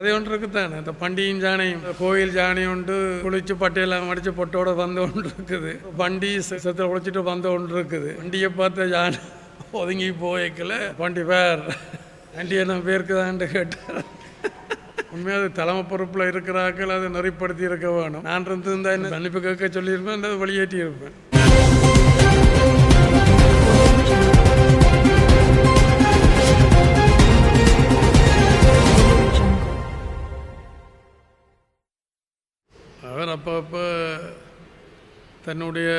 அதே ஒன்று இருக்குதானே? இந்த பண்டிகையும் ஜானையும் கோயில் ஜானையும் உண்டு குளிச்சு பட்டையெல்லாம் மடிச்சு பொட்டோட வந்த ஒன்று இருக்குது. பண்டி செத்துல குளிச்சுட்டு வந்த ஒன்று இருக்குது. வண்டியை பார்த்த ஜானை ஒதுங்கி போய்க்கல. பண்டி பேர் வண்டி என்ன பேருக்குதான்ட்டு கேட்டார். உண்மையாக அது தலைமை பொறுப்பில் இருக்கிறாக்கள் அதை நெறிப்படுத்தி இருக்க வேணும். நான் இருந்திருந்தா என்ன மன்னிப்பு கேட்க சொல்லியிருப்பேன் அதை வெளியேற்றி இருப்பேன். தன்னுடைய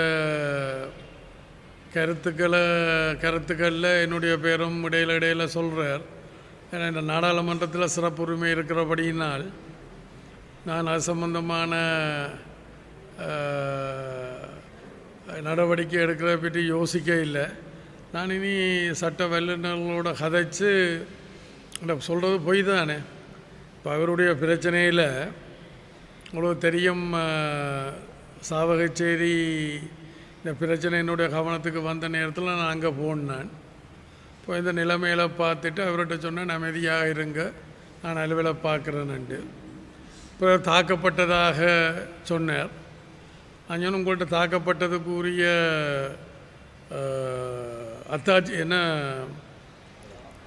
கருத்துக்களை கருத்துக்களில் என்னுடைய பேரும் இடையில இடையில சொல்கிறார் ஏன்னா இந்த நாடாளுமன்றத்தில் சிறப்புரிமை இருக்கிறபடியினால் நான் அது சம்பந்தமான நடவடிக்கை எடுக்கிறத பற்றி யோசிக்க இல்லை. நான் இனி சட்ட வல்லுநர்களோட கதைச்சு சொல்கிறது பொய் தானே இப்போ அவருடைய பிரச்சனையில் உங்களுக்கு தெரியும் சாவகச்சேரி இந்த பிரச்சனை என்னுடைய கவனத்துக்கு வந்த நேரத்தில் நான் அங்கே போனேன். இப்போ இந்த நிலைமையில் பார்த்துட்டு அவர்கிட்ட சொன்னேன் அமைதியாக இருங்க. நான் அலுவலை பார்க்குறேன்ட்டு இப்போ தாக்கப்பட்டதாக சொன்னார். அஞ்சனும் உங்கள்கிட்ட தாக்கப்பட்டதுக்கு உரிய அத்தாட்சி என்ன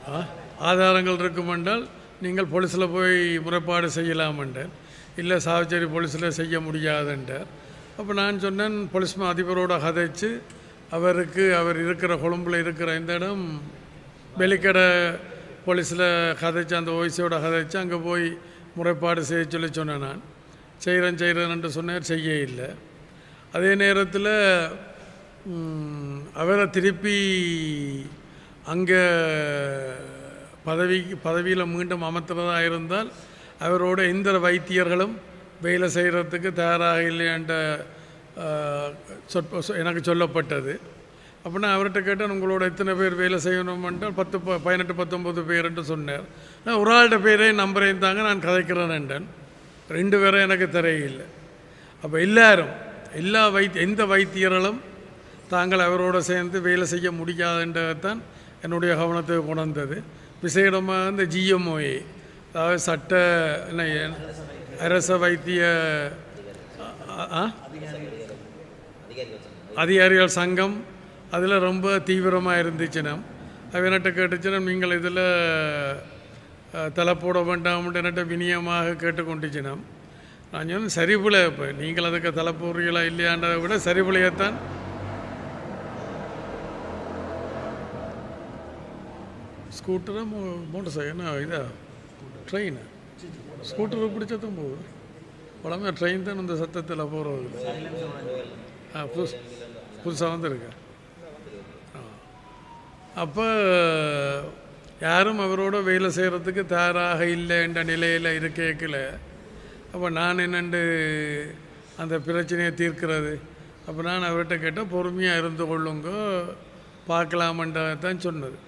ஆ? ஆதாரங்கள் இருக்குமென்றால் நீங்கள் போலீஸில் போய் முறைப்பாடு செய்யலாமென்றார் இல்லை சாவச்சேரி போலீஸில் செய்ய முடியாதுன்றார் அப்போ நான் சொன்னேன் போலீஸ் மா அதிபரோட கதைச்சு அவருக்கு அவர் இருக்கிற கொழும்பில் இருக்கிற இந்த இடம் வெளிக்கடை போலீஸில் கதைச்சு அந்த ஓய்ஸோட கதைச்சு அங்கே போய் முறைப்பாடு செய்ய சொல்லி சொன்னேன் நான். செய்கிறேன் செய்கிறேன்ட்டு சொன்னார் செய்ய இல்லை. அதே நேரத்தில் அவரை திருப்பி அங்கே பதவி பதவியில் மீண்டும் அமர்த்துறதாக இருந்தால் அவரோட எந்த வைத்தியர்களும் வேலை செய்கிறதுக்கு தயாராக இல்லைன்ற சொற்ப எனக்கு சொல்லப்பட்டது. அப்படின்னா அவர்கிட்ட கேட்டேன் உங்களோட எத்தனை பேர் வேலை செய்யணுமென்றால் பத்து ப- பதினெட்டு பத்தொம்பது பேருன்ட்டு சொன்னார். நான் ஒரு ஆள்கிட்ட பேரையும் நம்பரையும் தாங்க நான் கதைக்கிறேன் என்றேன். ரெண்டு பேரும் எனக்கு தெரியல அப்போ எல்லாரும் எல்லா வைத்திய எந்த வைத்தியர்களும் தாங்கள் அவரோடு சேர்ந்து வேலை செய்ய முடியாதுன்றதான் என்னுடைய கவனத்தை உணர்ந்தது. விசேடமாக இந்த ஜிஎம்ஓஏ அதாவது சட்ட என்ன அரச வைத்திய அதிகாரிகள் சங்கம் அதில் ரொம்ப தீவிரமாக இருந்துச்சுன்னா அவன்கிட்ட கேட்டுச்சுன்னா நீங்கள் இதில் தலை போட வேண்டாம்னு என்கிட்ட விநியமாக கேட்டுக்கொண்டுச்சுன்னா நான் சொன்னேன் சரிபுல இப்போ நீங்கள் அதுக்கு தலை போடுறீங்களா இல்லையான்றதை விட சரிபுலையத்தான் ஸ்கூட்டரா மோட்டர் சைக்கிள் என்ன இதா? ட்ரெயினு? ஸ்கூட்டர் பிடிச்சதும் போகுது. பழமே ட்ரெயின் தான் இந்த சத்தத்தில் போகிறது ஆ புதுசு புதுசாக வந்துருக்கு. அப்போ யாரும் அவரோட வேலை செய்கிறதுக்கு தயாராக இல்லைன்ற நிலையில் இருக்கேக்கில் அப்போ நான் என்னண்டு அந்த பிரச்சனையை தீர்க்கிறது? அப்போ நான் அவர்கிட்ட கேட்டால் பொறுமையாக இருந்து கொள்ளுங்க. பார்க்கலாமன்றதான் சொன்னது.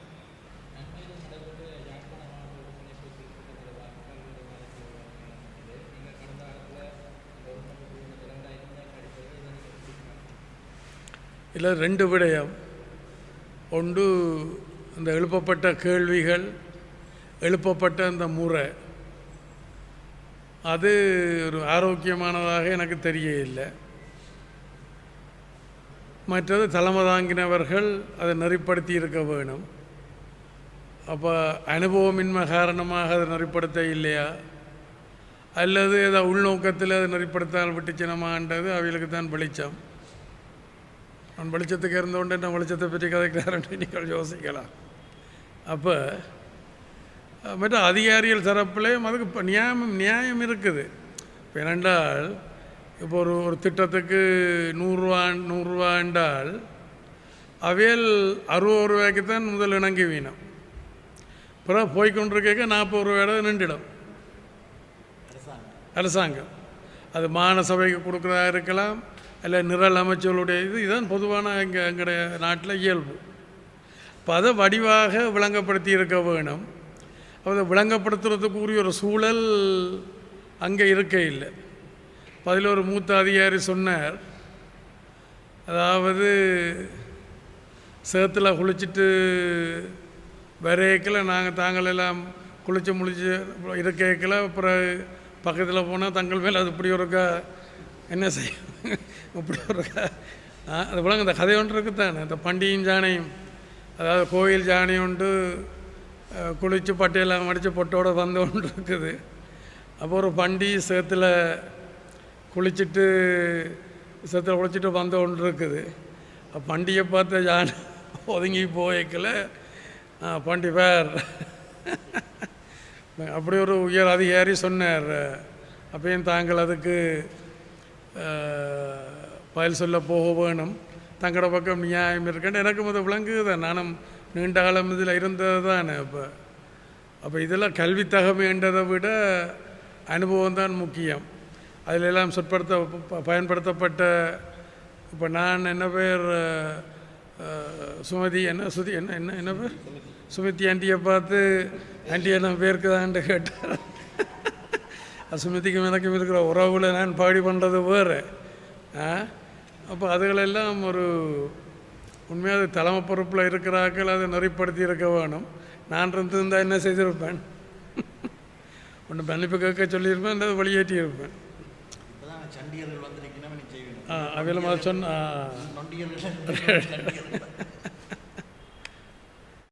இல்லை ரெண்டு விடயம். ஒன்று அந்த எழுப்பப்பட்ட கேள்விகள் எழுப்பப்பட்ட அந்த முறை. அது ஒரு ஆரோக்கியமானதாக எனக்கு தெரியவில்லை. மற்றது தலைமை தாங்கினவர்கள் அதை நெறிப்படுத்தி இருக்க வேணும். அப்போ அனுபவமின்மை காரணமாக அதை நெறிப்படுத்த இல்லையா? அல்லது ஏதோ உள்நோக்கத்தில் அதை நெறிப்படுத்தால் விட்டுச்சினமான்றது அவைகளுக்கு தான் வெளிச்சம். நான் வெளிச்சத்துக்கு இருந்தோண்டு நான் வெளிச்சத்தை பற்றி கதைக்கிறாருன்னு நீங்கள் யோசிக்கலாம் அப்போ மற்ற அதிகாரிகள் தரப்புலையும் அதுக்கு இப்போ நியாயம் நியாயம் இருக்குது இப்போ ஏனென்றால் இப்போ ஒரு ஒரு திட்டத்துக்கு நூறுரூவா நூறுரூவா என்றால் அவையல் அறுபது ரூபாய்க்கு தான் முதல் இணங்கி வீணம் பிறகு போய்கொண்டிருக்க நாற்பது ரூபாயோட நின்றுடும் அரசாங்கம் அது மாநில சபைக்கு கொடுக்குறதா இருக்கலாம் இல்லை நிரல் அமைச்சர்களுடைய இது இதுதான் பொதுவான எங்கள் எங்களுடைய நாட்டில் இயல்பு. இப்போ அதை வடிவாக விளங்கப்படுத்தி இருக்க வேணும். அதை விளங்கப்படுத்துறதுக்கு உரிய ஒரு சூழல் அங்கே இருக்க இல்லை. அதில் ஒரு மூத்த அதிகாரி சொன்னார் அதாவது சேத்துல குளிச்சுட்டு வரையக்கில் நாங்கள் தாங்கள் எல்லாம் குளிச்சு முழிச்சு இருக்கைக்கில் அப்புறம் பக்கத்தில் போனால் தங்கள் மேலே அது இப்படி ஒருக்கா என்ன செய்யும் இப்படி ஒரு அது போல இந்த கதை ஒன்று இருக்குத்தானே. இந்த பண்டிகையும் ஜானையும் அதாவது கோயில் ஜானி உண்டு குளித்து பட்டையெல்லாம் மடித்து பொட்டோடு வந்த ஒன்று இருக்குது. அப்போ ஒரு பண்டி சேத்துல குளிச்சுட்டு சேத்துல குளிச்சுட்டு வந்த ஒன்று இருக்குது. அப்ப பண்டிகை பார்த்த யானை ஒதுங்கி போய்க்கல. பண்டி பேர். அப்படி ஒரு உயர் அதிகாரி சொன்னார். அப்பயும் தாங்கள் அதுக்கு பதில் சொல்ல போக வேணும். தங்களோட பக்கம் நியாயம் இருக்கேன் எனக்கும் அது விளங்குது. நானும் நீண்ட காலம் இதில் இருந்தது தானே அப்போ. அப்போ இதெல்லாம் கல்வி தகமைன்றதை விட அனுபவம் தான் முக்கியம். அதில் எல்லாம் சொற்படுத்த ப- பயன்படுத்தப்பட்ட இப்போ நான் என்ன பேர் சுமதி என்ன சுதி என்ன என்ன என்ன பேர்? சுமதி ஆண்டியை பார்த்து ஆண்டி என்ன பேருக்குதான்ட்டு கேட்டார். சுமித்திக்கும் எனக்கும் இருக்கிற உறவுகளை நான் பாடி பண்ணுறது வேறு. அப்போ அதுகளெல்லாம் ஒரு உண்மையாக அது தலைமை பொறுப்பில் இருக்கிறாக்கள் அதை நெறிப்படுத்தி இருக்க வேணும். நான் இருந்திருந்தால் என்ன செய்திருப்பேன்? ஒன்று மன்னிப்பு கேட்க சொல்லியிருப்பேன் அல்லது வெளியேற்றி இருப்பேன். சண்டியர்கள் வந்து நிற்கணும் நீ செய்யணும் ஆ அவையில் சொன்ன